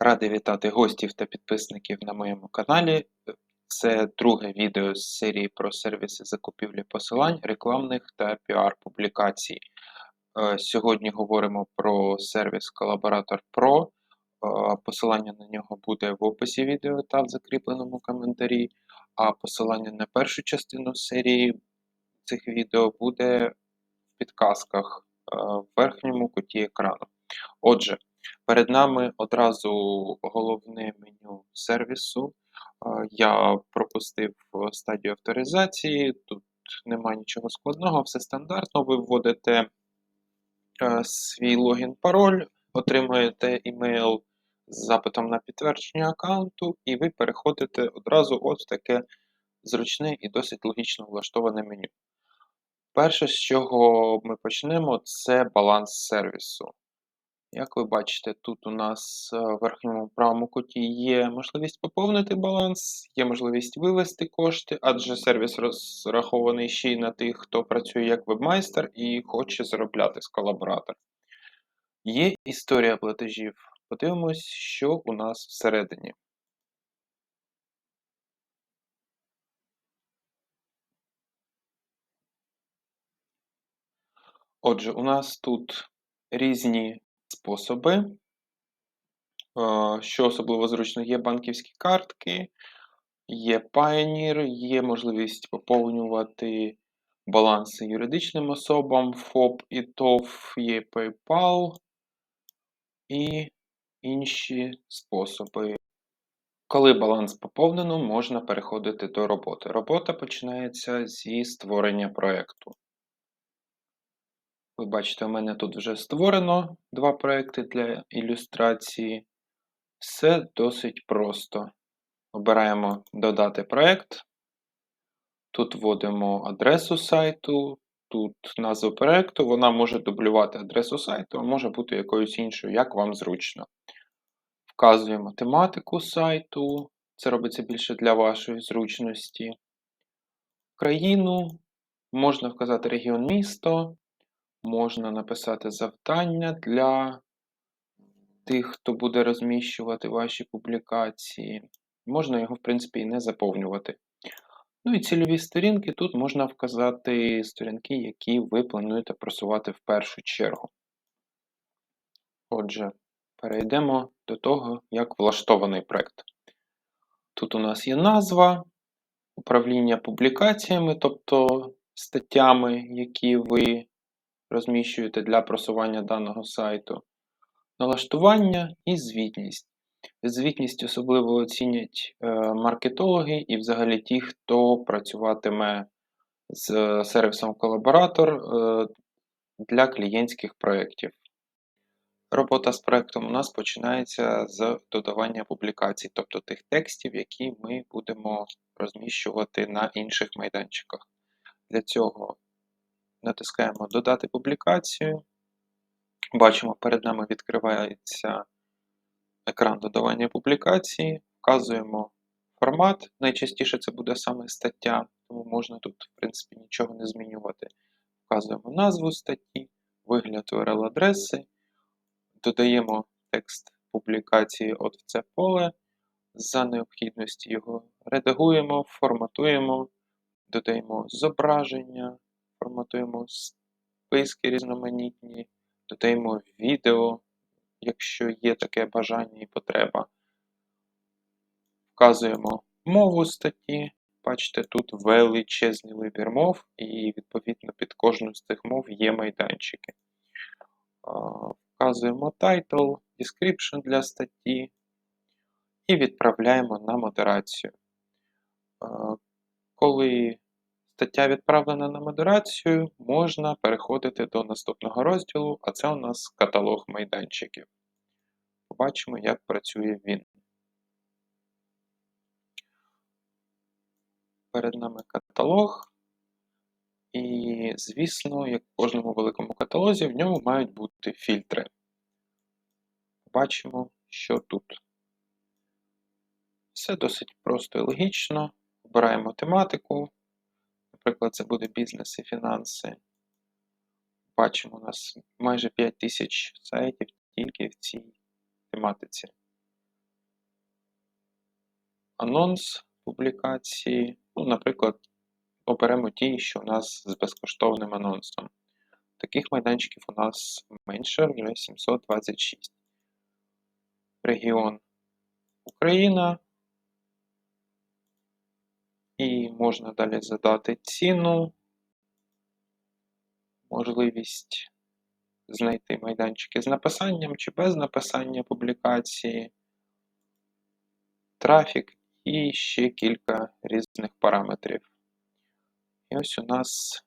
Радий вітати гостів та підписників на моєму каналі. Це друге відео з серії про сервіси закупівлі посилань, рекламних та піар-публікацій. Е, Сьогодні говоримо про сервіс Collaborator Pro. Е, Посилання на нього буде в описі відео та в закріпленому коментарі, а посилання на першу частину серії цих відео буде в підказках е, в верхньому куті екрану. Отже, Перед нами одразу головне меню сервісу. Е, Я пропустив стадію авторизації, тут немає нічого складного, все стандартно. Ви вводите е, свій логін, пароль, отримуєте імейл з запитом на підтвердження аккаунту, і ви переходите одразу ось в таке зручне і досить логічно влаштоване меню. Перше, з чого ми почнемо, це баланс сервісу. Як ви бачите, тут у нас е, в верхньому правому куті є можливість поповнити баланс, є можливість вивести кошти, адже сервіс розрахований ще й на тих, хто працює як вебмайстер і хоче заробляти з колаборатор. Є історія платежів. Подивимось, що у нас всередині. Отже, у нас тут різні способи. Що особливо зручно, є банківські картки, є Pioneer, є можливість поповнювати баланси юридичним особам, ФОП і ТОВ, є PayPal і інші способи. Коли баланс поповнено, можна переходити до роботи. Робота починається зі створення проєкту. Ви бачите, у мене тут вже створено два проекти для ілюстрації. Все досить просто. Обираємо Додати проект. Тут вводимо адресу сайту, тут назву проекту. Вона може дублювати адресу сайту, а може бути якоюсь іншою, як вам зручно. Вказуємо тематику сайту. Це робиться більше для вашої зручності. Країну. Можна вказати регіон місто. Можна написати завдання для тих, хто буде розміщувати ваші публікації. Можна його, в принципі, і не заповнювати. Ну і цільові сторінки тут можна вказати сторінки, які ви плануєте просувати в першу чергу. Отже, перейдемо до того, як влаштований проект. Тут у нас є назва, управління публікаціями, тобто статтями, які ви розміщуєте для просування даного сайту, налаштування і звітність. Звітність особливо оцінять е, маркетологи і взагалі ті, хто працюватиме з сервісом колаборатор е, для клієнтських проєктів. Робота з проєктом у нас починається з додавання публікацій, тобто тих текстів, які ми будемо розміщувати на інших майданчиках. Для цього натискаємо Додати публікацію. Бачимо, перед нами відкривається екран додавання публікації, вказуємо формат. Найчастіше це буде саме стаття, тому можна тут, в принципі, нічого не змінювати. Вказуємо назву статті, вигляд URL-адреси, додаємо текст публікації от в це поле. За необхідності його редагуємо, форматуємо, додаємо зображення, форматуємо списки різноманітні, додаємо відео, якщо є таке бажання і потреба. Вказуємо мову статті. Бачите, тут величезний вибір мов, і, відповідно, під кожну з цих мов є майданчики. Вказуємо title, description для статті і відправляємо на модерацію. Коли стаття відправлена на модерацію, можна переходити до наступного розділу, а це у нас каталог майданчиків. Побачимо, як працює він. Перед нами каталог. І, звісно, як в кожному великому каталозі, в ньому мають бути фільтри. Бачимо, що тут. Все досить просто і логічно. Обираємо тематику. Наприклад, це буде бізнес і фінанси. Бачимо, у нас майже 5 тисяч сайтів тільки в цій тематиці. анонс публікації. Ну, наприклад, оберемо ті, що у нас з безкоштовним анонсом. Таких майданчиків у нас менше, вже 726. Регіон Україна. І можна далі задати ціну, можливість знайти майданчики з написанням чи без написання публікації, трафік і ще кілька різних параметрів. І ось у нас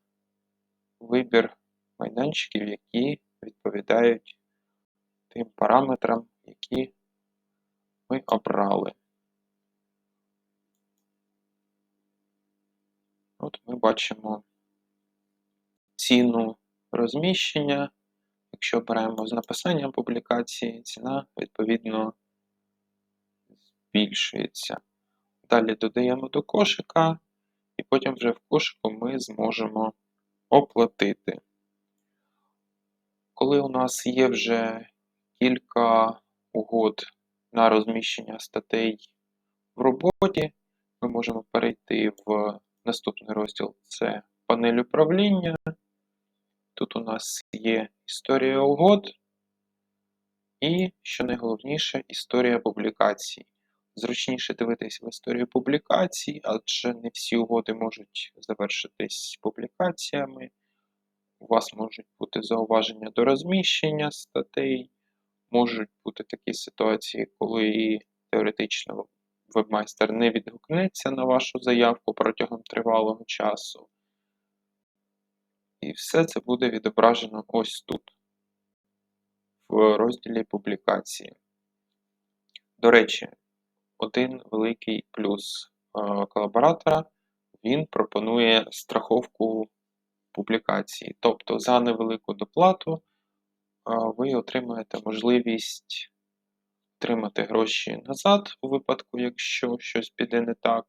вибір майданчиків, які відповідають тим параметрам, які ми обрали. От ми бачимо ціну розміщення. Якщо беремо з написанням публікації, ціна відповідно збільшується. Далі додаємо до кошика, і потім вже в кошику ми зможемо оплатити. Коли у нас є вже кілька угод на розміщення статей в роботі, ми можемо перейти в наступний розділ це панель управління. Тут у нас є історія угод і, що найголовніше, історія публікацій. Зручніше дивитись в історію публікацій, адже не всі угоди можуть завершитись публікаціями. У вас можуть бути зауваження до розміщення статей, можуть бути такі ситуації, коли теоретично вебмайстер не відгукнеться на вашу заявку протягом тривалого часу. І все це буде відображено ось тут, в розділі публікації. До речі, один великий плюс е, колаборатора він пропонує страховку публікації. Тобто за невелику доплату е, ви отримаєте можливість отримати гроші назад у випадку, якщо щось піде не так.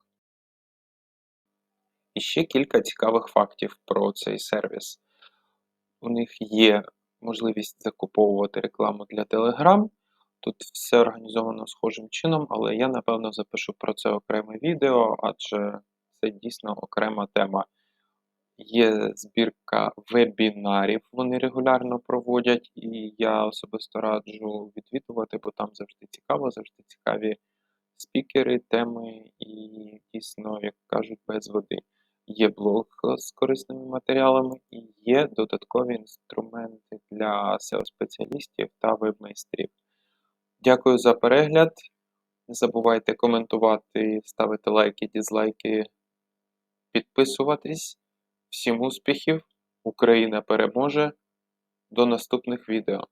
І ще кілька цікавих фактів про цей сервіс. У них є можливість закуповувати рекламу для Telegram. Тут все організовано схожим чином, але я, напевно, запишу про це окреме відео, адже це дійсно окрема тема. Є збірка вебінарів, вони регулярно проводять, і я особисто раджу відвідувати, бо там завжди цікаво, завжди цікаві спікери, теми і дійсно, як кажуть, без води. Є блог з корисними матеріалами і є додаткові інструменти для SEO-спеціалістів та веб-майстрів. Дякую за перегляд. Не забувайте коментувати, ставити лайки, дізлайки, підписуватись. Всім успіхів! Україна переможе! До наступних відео!